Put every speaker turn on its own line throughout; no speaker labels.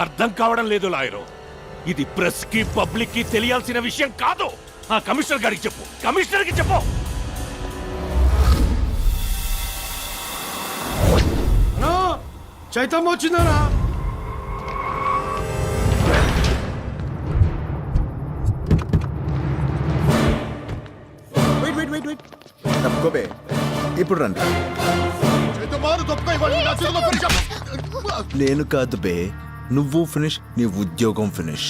అర్థం కావడం లేదు లాయరు. ఇది ప్రెస్కి పబ్లిక్కి తెలియాల్సిన విషయం కాదు. ఆ కమిషనర్ గారికి చెప్పు. కమిషనర్కి చెప్పు
చైతమ్మ వచ్చిందనా
వెయిట్ వెయిట్ వెయిట్ వెయిట్ తప్పుకోబే. ఇప్పుడు రండి. నేను కాదు బే. నువ్వు ఫినిష్ నీ ఉద్యోగం ఫినిష్!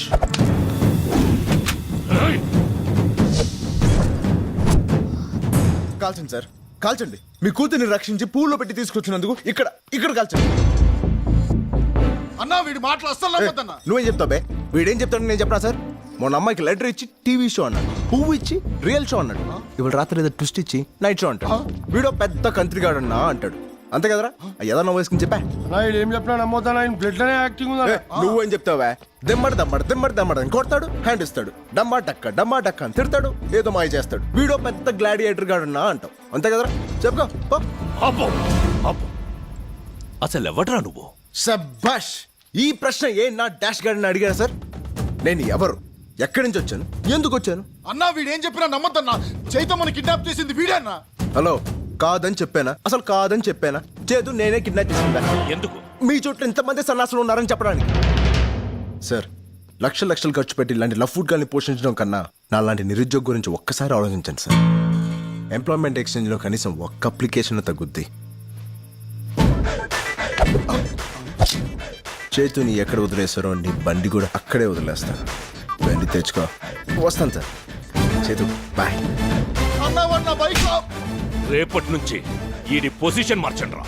కాల్చండి సార్. కాల్చండి. మీ కూతుర్ని రక్షించి పూల్లో పెట్టి తీసుకొచ్చినందుకు ఇక్కడ ఇక్కడ కాల్చండి.
అన్నా వీడి మాటలు అస్సలు నమ్మద్దన్నా.
నువ్వేం చెప్తావు బే? వీడేం చెప్తాడు నేను చెప్పనా సార్? మొన్న అమ్మాయికి లెటర్ ఇచ్చి టీవీ షో అన్నాడు. పువ్వు ఇచ్చి రియల్ షో అన్నాడు. ఇవాళ రాత్రి ఏదో ట్విస్ట్ ఇచ్చి నైట్ షో అంటాడు. వీడో పెద్ద కంత్రిగాడు అన్నా అంటాడు. అంతే కదరా? ఏదన్నా వేసుకుని చెప్పా.
ఈడు ఏం చెప్పినా నమ్మొద్దా ఆయన బ్లడ్లోనే యాక్టింగ్ ఉందా
ఏ, నువ్వేం చెప్తావా? దెమ్మడి దమ్మడి దెమ్మడి దమ్మడి అని కొడతాడు హ్యాండ్ ఇస్తాడు. డమ్మా డక్క డమ్మా డక్క అని తిడతాడు ఏదో మాయ చేస్తాడు. వీడో పెద్ద గ్లాడియేటర్ గాడు నా అంటావు. అంతే కదరా? చెప్పుకో.
ఆపు ఆపు అసలు ఎవడ్రా నువ్వు?
శభాష్ ఈ ప్రశ్న ఏ నా డాష్ గార్డెన్ అడిగారా సార్? నేను ఎవరు? ఎక్కడి నుంచి వచ్చాను? ఎందుకు వచ్చాను?
అన్నా వీడేం చెప్పినా నమ్మద్దన్నా. చైతమ్మని కిడ్నాప్ చేసింది వీడేనా?
హలో కాదని చెప్పానా? అసలు కాదని చెప్పానా? చేదు నేనే కిడ్నాప్ చేసిందా?
ఎందుకు?
మీ చుట్టూ ఇంతమంది సన్నాసులు ఉన్నారని చెప్పడానికి. సార్ లక్షల లక్షలు ఖర్చు పెట్టి ఇలాంటి లవ్ ఫుడ్ గాని పోషించడం కన్నా నా లాంటి నిరుద్యోగ గురించి ఒక్కసారి ఆలోచించండి సార్. ఎంప్లాయ్మెంట్ ఎక్స్చేంజ్లో కనీసం ఒక్క అప్లికేషన్ తగ్గుద్ది. చేతుని ఎక్కడ వదిలేస్తారో నీ బండి కూడా అక్కడే వదిలేస్తాను బండి తెచ్చుకో. వస్తాను సార్. చేతు బాయ్.
అన్నా బైక్
రేపటి నుంచి ఈడి పొజిషన్ మార్చండి రా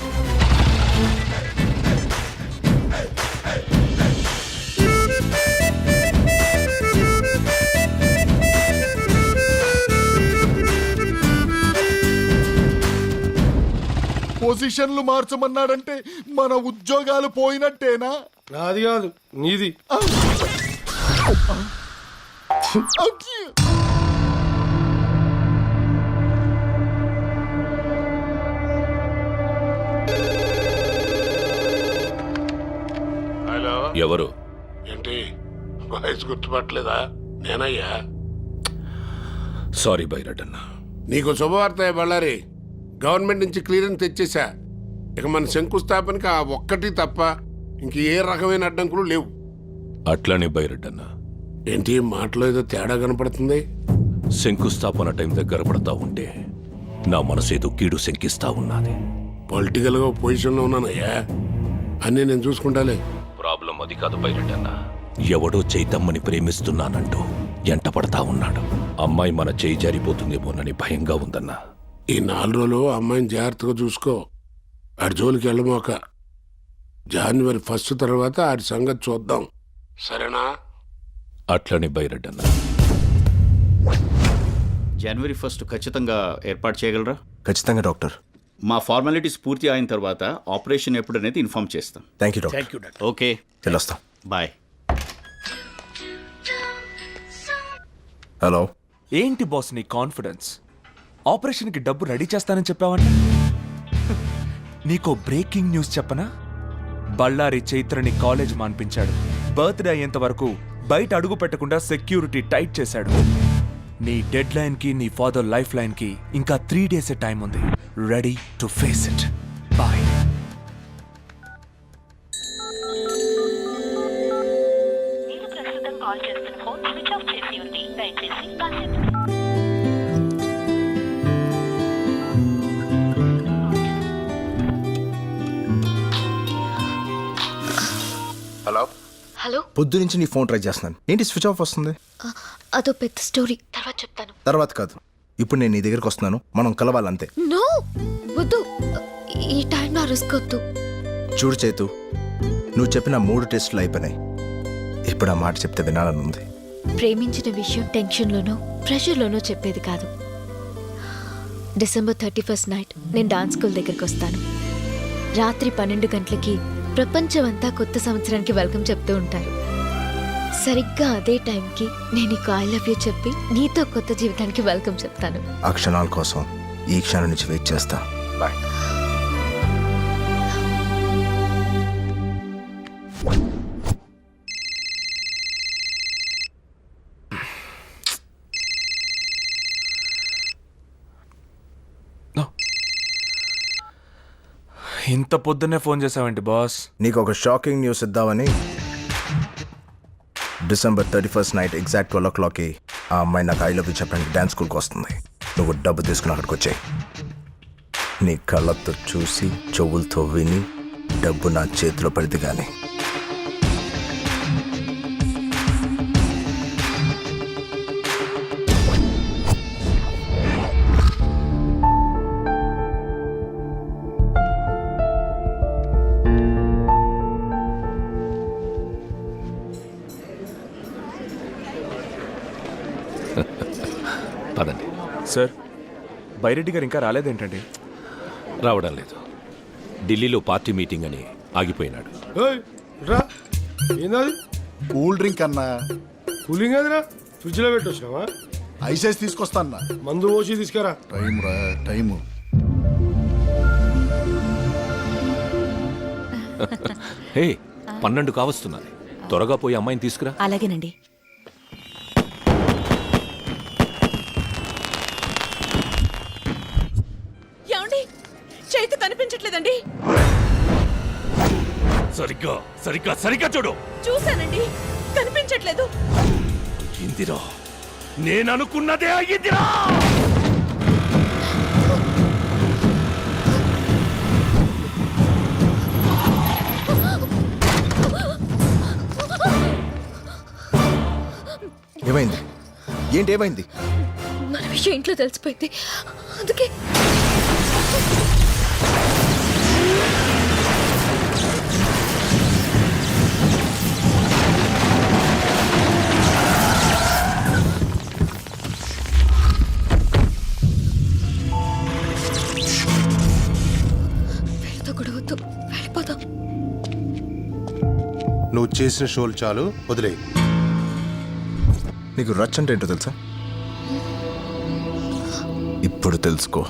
పొజిషన్లు మార్చమన్నాడంటే మన ఉద్యోగాలు పోయినట్టేనా
నాది కాదు నీది
ఎవరు?
ఏంటి? వాయిస్ గుర్తుపట్టలేదా? నేనయ్యా?
సారీ బైరడన్న
నీకు శుభవార్త బళ్ళారి. గవర్నమెంట్ నుంచి క్లియరెన్స్ తెచ్చేశా. ఇక మన శంకుస్థాపనకి ఆ ఒక్కటి తప్ప ఇంక ఏ రకమైన అడ్డంకులు లేవు.
అట్లానే బైరడన్న
ఏంటి మాటలో ఏదో తేడా కనపడుతుంది?
శంకుస్థాపన టైం దగ్గర పడతా ఉంటే నా మనసేదో కీడు శంకిస్తా ఉన్నది.
పొలిటికల్గా పొజిషన్లో ఉన్నానయ్యా. అన్నీ నేను చూసుకుంటాలే.
అది కాదు బైరడన్న ఎవడో చైతమ్మని ప్రేమిస్తున్నానంటూ ఎంట పడతా ఉన్నాడు. అమ్మాయి మన చేయి జారిపోతుందేమోనని భయంగా ఉందన్నా.
ఈ నాలుగు రోజులు అమ్మాయిని జాగ్రత్తగా చూసుకో. ఆడి జోలికి వెళ్ళమోక. జనవరి ఫస్ట్ తర్వాత ఆడి సంగతి చూద్దాం. సరేనా?
అట్లనే బైరడన్న
జనవరి ఫస్ట్ ఖచ్చితంగా ఏర్పాటు చేయగలరా?
ఖచ్చితంగా డాక్టర్.
మా ఫార్మాలిటీస్ పూర్తి అయిన తర్వాత ఆపరేషన్ ఎప్పుడు అనేది ఇన్ఫార్మ్ చేస్తాం
థ్యాంక్ యూ డాక్టర్
ఓకే
వెళ్ళొస్తాం
బాయ్
హలో
ఏంటి బాస్ నీ కాన్ఫిడెన్స్ ఆపరేషన్కి డబ్బు రెడీ చేస్తానని చెప్పావంట? నీకో బ్రేకింగ్ న్యూస్ చెప్పనా? బళ్ళారి చైత్రని కాలేజ్ మాన్పించాడు. బర్త్డే అయ్యేంత వరకు బయట అడుగు పెట్టకుండా సెక్యూరిటీ టైట్ చేశాడు. నీ డెడ్ లైన్కి నీ ఫాదర్ లైఫ్ లైన్కి ఇంకా త్రీ డేస్ టైం ఉంది. Ready to face it bye
hello?
Hello?
పొద్దు నుంచి నీ ఫోన్ ట్రై చేస్తున్నాను. ఏంటి స్విచ్ ఆఫ్ వస్తుంది?
అదో పెద్ద స్టోరీ. తర్వాత చెప్తాను.
తర్వాత కాదు. ఇప్పుడు నేను నీ దగ్గరికి వస్తున్నాను. మనం కలవాలంతే.
నో! వద్దు. ఈ టైం నా రిస్క్ వద్దు.
చూడు చేతు నువ్వు చెప్పిన మూడు టెస్టులు అయిపోయినాయి. ఇప్పుడు ఆ మాట చెప్తే వినాలని ఉంది
ప్రేమించిన విషయం టెన్షన్లోనో ప్రెషర్లోనో చెప్పేది కాదు. డిసెంబర్ థర్టీ ఫస్ట్ నైట్ నేను డాన్స్ స్కూల్ దగ్గరికి వస్తాను. రాత్రి పన్నెండు గంటలకి ప్రపంచమంతా కొత్త సంవత్సరానికి వెల్కమ్ చెప్తూ ఉంటారు. సరిగ్గా అదే టైంకి నేను నీకు ఐ లవ్ యూ చెప్పి నీతో కొత్త జీవితానికి వెల్కమ్ చెప్తాను.
ఆ క్షణాల కోసం ఈ క్షణం నుంచి వెయిట్ చేస్తా.
ఇంత పొద్దున్నే ఫోన్ చేసావండి బాస్?
నీకు ఒక షాకింగ్ న్యూస్ ఇద్దామని December thirty first night exact twelve o క్లాక్కి ఆ అమ్మాయి నాకు ఐ లవ్ యూ చెప్పడానికి డ్యాన్స్ స్కూల్కి వస్తుంది. నువ్వు డబ్బు తీసుకుని అక్కడికి వచ్చాయి. నీ కళ్ళతో చూసి చెవులతో విని డబ్బు నా చేతిలో పడితే కానీ
బైరెడ్డి గారు ఇంకా రాలేదేంటండి?
రావడం లేదు. ఢిల్లీలో పార్టీ మీటింగ్ అని ఆగిపోయినాడు.
ఏయ్ రా. ఏందది?
కూల్ డ్రింక్ అన్నా.
కూలింగ్ అదిరా ఫ్రిడ్జ్లో పెట్టొచ్చినావా?
ఐసెస్ తీసుకొస్తా అన్నా
మందు పోసి తీసుకురా.
టైం రా టైము.
హే పన్నెండు కావస్తున్నది. త్వరగా పోయి అమ్మాయిని తీసుకురా.
అలాగేనండి.
సరిగ్గా సరిగ్గా సరిగ్గా చూడు.
చూశానండి. కనిపించట్లేదు.
ఇందిరా నేను అనుకున్నదే అయ్యిందిరా
ఏమైంది? ఏంటి ఏమైంది?
మన విషయం ఇంట్లో తెలిసిపోయింది. అందుకే
నువ్వు చేసిన షోలు చాలు వదిలే
నీకు రచ్ అంటే ఏంటో తెలుసా? ఇప్పుడు తెలుసుకో.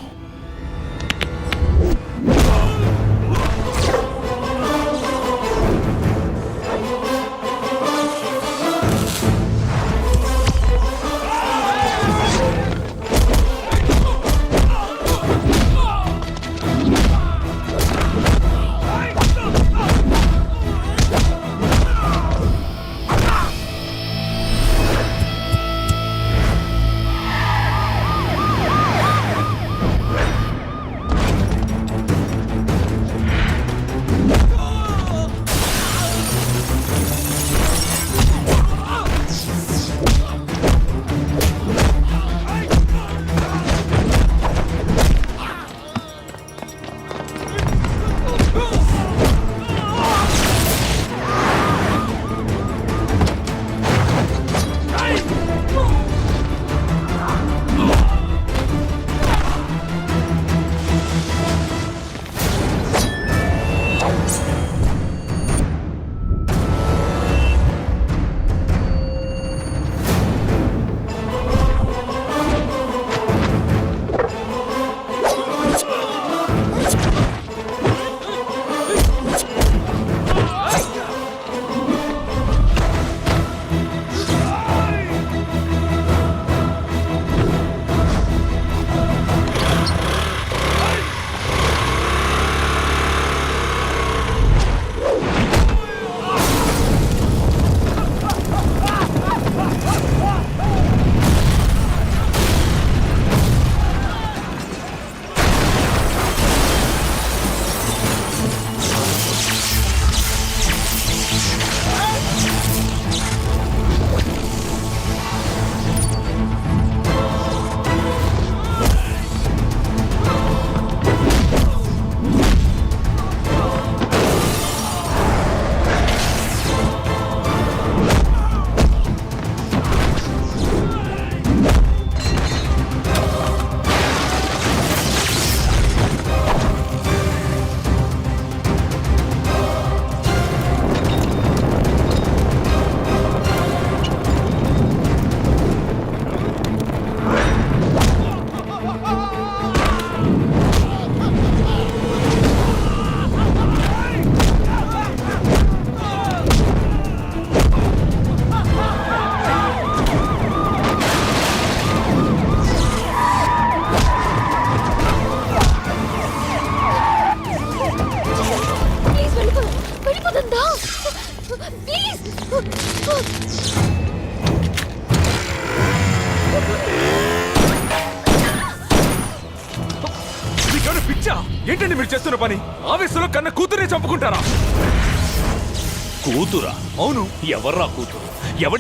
అవుతుందా ప్లీజ్! పిచ్చా? ఏంటండి మీరు చేస్తున్న పని? ఆవేశంలో కన్న కూతురే చంపుకుంటారా?
కూతురా?
అవును.
ఎవర్రా కూతురు? ఎవడి